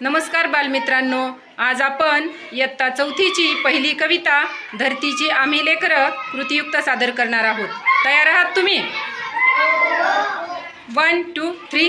नमस्कार बालमित्रांनो. आज आपण इयत्ता चौथीची पहिली कविता धरतीची आम्ही लेकर कृतियुक्त सादर करणार आहोत. तयार आहात तुम्ही? One two three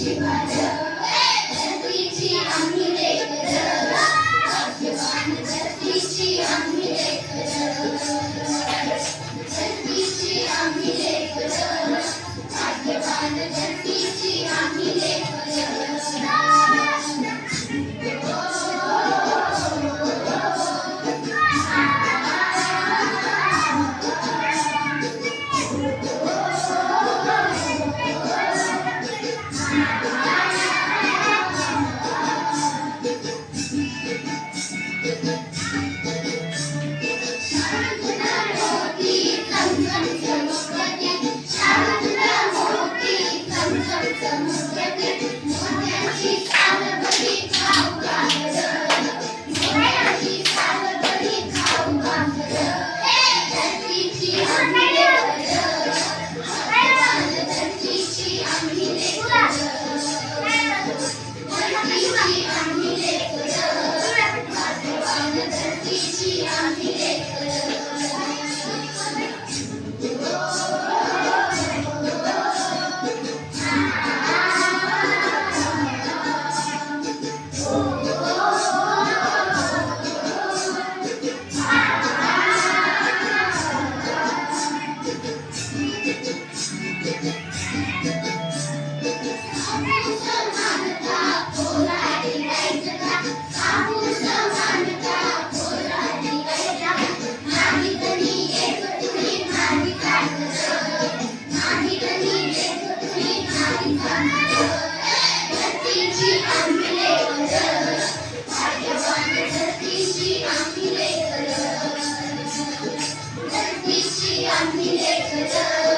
Música Anthony Lecturer.